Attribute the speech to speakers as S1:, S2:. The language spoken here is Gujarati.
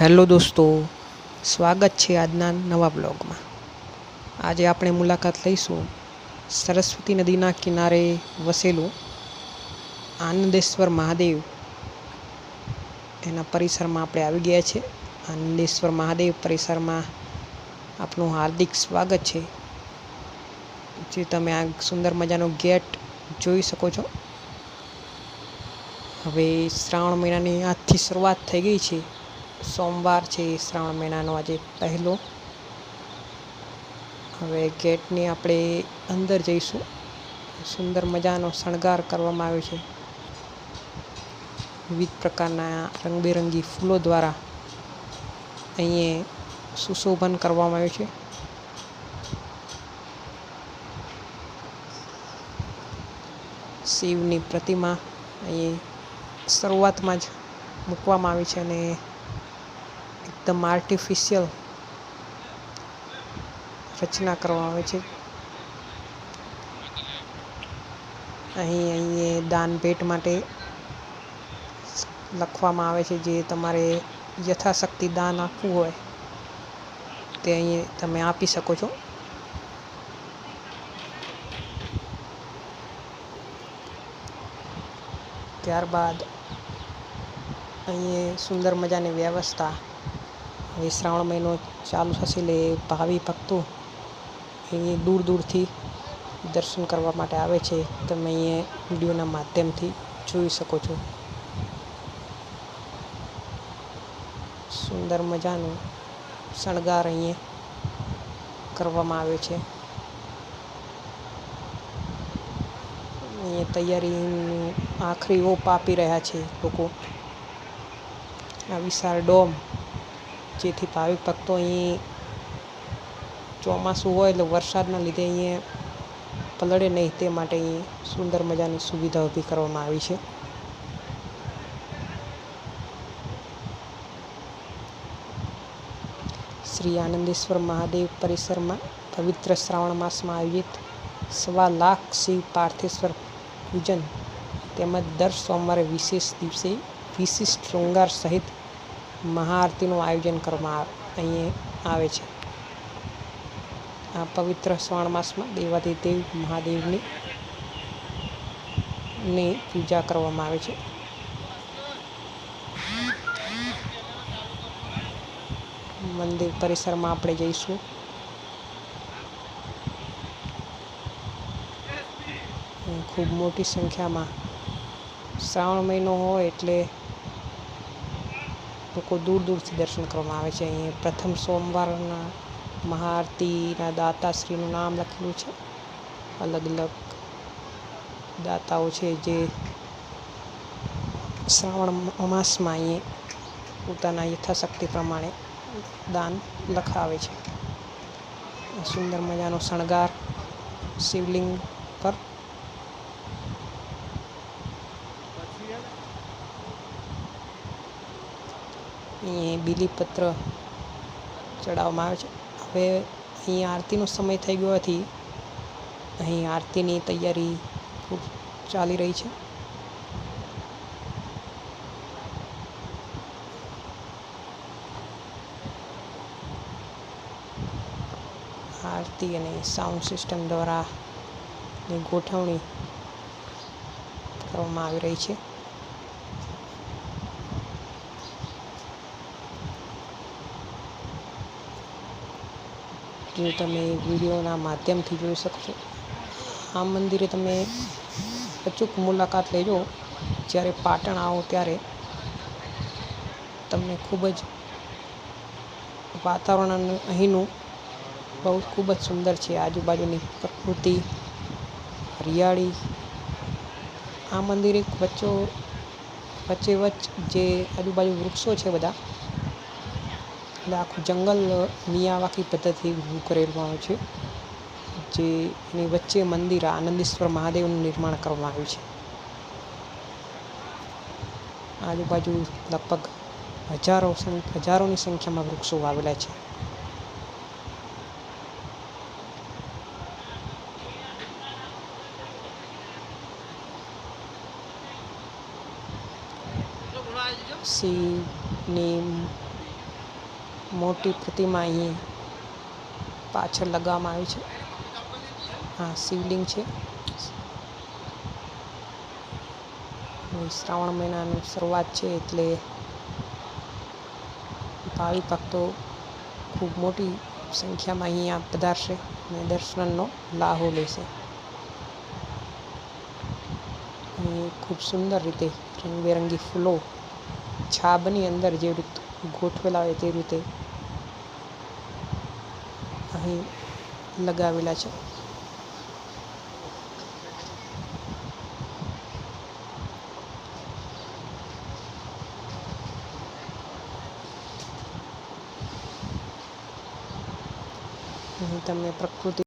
S1: હેલો દોસ્તો, સ્વાગત છે આજના નવા બ્લોગમાં. આજે આપણે મુલાકાત લઈશું સરસ્વતી નદીના કિનારે વસેલું આનંદેશ્વર મહાદેવ. એના પરિસરમાં આપણે આવી ગયા છે. આનંદેશ્વર મહાદેવ પરિસરમાં આપનું હાર્દિક સ્વાગત છે. જે તમે આ સુંદર મજાનો ગેટ જોઈ શકો છો. હવે શ્રાવણ મહિનાની આજથી શરૂઆત થઈ ગઈ છે. સોમવાર છે શ્રાવણ મહિનાનો આજે પહેલો. હવે ગેટની આપણે અંદર જઈશું. સુંદર મજાનો શણગાર કરવામાં આવ્યો છે. વિવિધ પ્રકારના રંગબેરંગી ફૂલો દ્વારા અહીં સુશોભન કરવામાં આવ્યું છે. શિવની પ્રતિમા અહીં શરૂઆતમાં જ મૂકવામાં આવી છે અને એકદમ આર્ટિફિશિયલ રચના કરવામાં આવે છે. અહીં અહીં દાન ભેટ માટે લખવામાં આવે છે, જે તમારે યથાશક્તિ દાન આપવું હોય, તે અહીં તમે આપી શકો છો. ત્યારબાદ અહીં સુંદર મજાની વ્યવસ્થા હવે શ્રાવણ મહિનો ચાલુ થશે એટલે ભાવિ ભક્તો એ દૂર દૂરથી દર્શન કરવા માટે આવે છે. તમે અહીંયા વિડીયોના માધ્યમથી જોઈ શકો છો. સુંદર મજાનું શણગાર અહીંયા કરવામાં આવ્યો છે. અહીંયા તૈયારીનું આખરી ઓપ આપી રહ્યા છે લોકો. આ વિશાળ ડોમ જેથી ભાવિક ભક્તો અહીં ચોમાસું હોય એટલે વરસાદના લીધે અહીંયા પલળે નહીં તે માટે અહીં સુંદર મજાની સુવિધા ઊભી કરવામાં આવી છે. શ્રી આનંદેશ્વર મહાદેવ પરિસરમાં પવિત્ર શ્રાવણ માસમાં આયોજિત સવા લાખ શિવ પાર્થેશ્વર પૂજન તેમજ દર સોમવારે વિશેષ દિવસે વિશિષ્ટ શૃંગાર સહિત મહાઆરતીનું આયોજન કરવામાં અહીં આવે છે. આ પવિત્ર શ્રાવણ માસમાં દેવાધિદેવ મહાદેવની ની પૂજા કરવામાં આવે છે. મંદિર પરિસરમાં આપણે જઈશું. ખૂબ મોટી સંખ્યામાં શ્રાવણ મહિનો હોય એટલે લોકો દૂર દૂરથી દર્શન કરવામાં આવે છે. અહીં પ્રથમ સોમવારના મહાઆરતીના દાતાશ્રીનું નામ લખેલું છે. અલગ અલગ દાતાઓ છે જે શ્રાવણ માસમાં અહીં પોતાના યથાશક્તિ પ્રમાણે દાન લખાવે છે. સુંદર મજાનો શણગાર શિવલિંગ પર અહીં બીલીપત્ર ચડાવવામાં આવે છે. હવે અહીં આરતીનો સમય થઈ ગયો હતી અહીં આરતીની તૈયારી ખૂબ ચાલી રહી છે. આરતી અને સાઉન્ડ સિસ્ટમ દ્વારા ગોઠવણી કરવામાં આવી રહી છે. જે તમે વિડીયોના માધ્યમથી જોઈ શકશો. આ મંદિરે તમે અચૂક મુલાકાત લેજો. જ્યારે પાટણ આવો ત્યારે તમને ખૂબ જ વાતાવરણ અહીંનું બહુ ખૂબ જ સુંદર છે. આજુબાજુની પ્રકૃતિ, હરિયાળી. આ મંદિરે વચ્ચો વચ્ચે વચ્ચ જે આજુબાજુ વૃક્ષો છે બધા એટલે આખું જંગલ મિયાવાકી પદ્ધતિ ઊભું કરેલું આવે છે, જે એની વચ્ચે મંદિર આનંદેશ્વર મહાદેવનું નિર્માણ કરવામાં આવ્યું છે. આજુબાજુ લગભગ હજારો હજારોની સંખ્યામાં વૃક્ષો વાવેલા છે. શિવની મોટી પ્રતિમા અહીં પાછળ લગાવવામાં આવી છે. આ શિવલિંગ છે. શ્રાવણ મહિનાની શરૂઆત છે એટલે ભાવિ ભક્તો ખૂબ મોટી સંખ્યામાં અહીંયા પધારશે અને દર્શનનો લાહો લેશે. ખૂબ સુંદર રીતે રંગબેરંગી ફૂલો છાબની અંદર જેવી રીતે ગોઠવેલા હોય તે રીતે અહીં લગાવેલા છે. અહીં તમને પ્રકૃતિ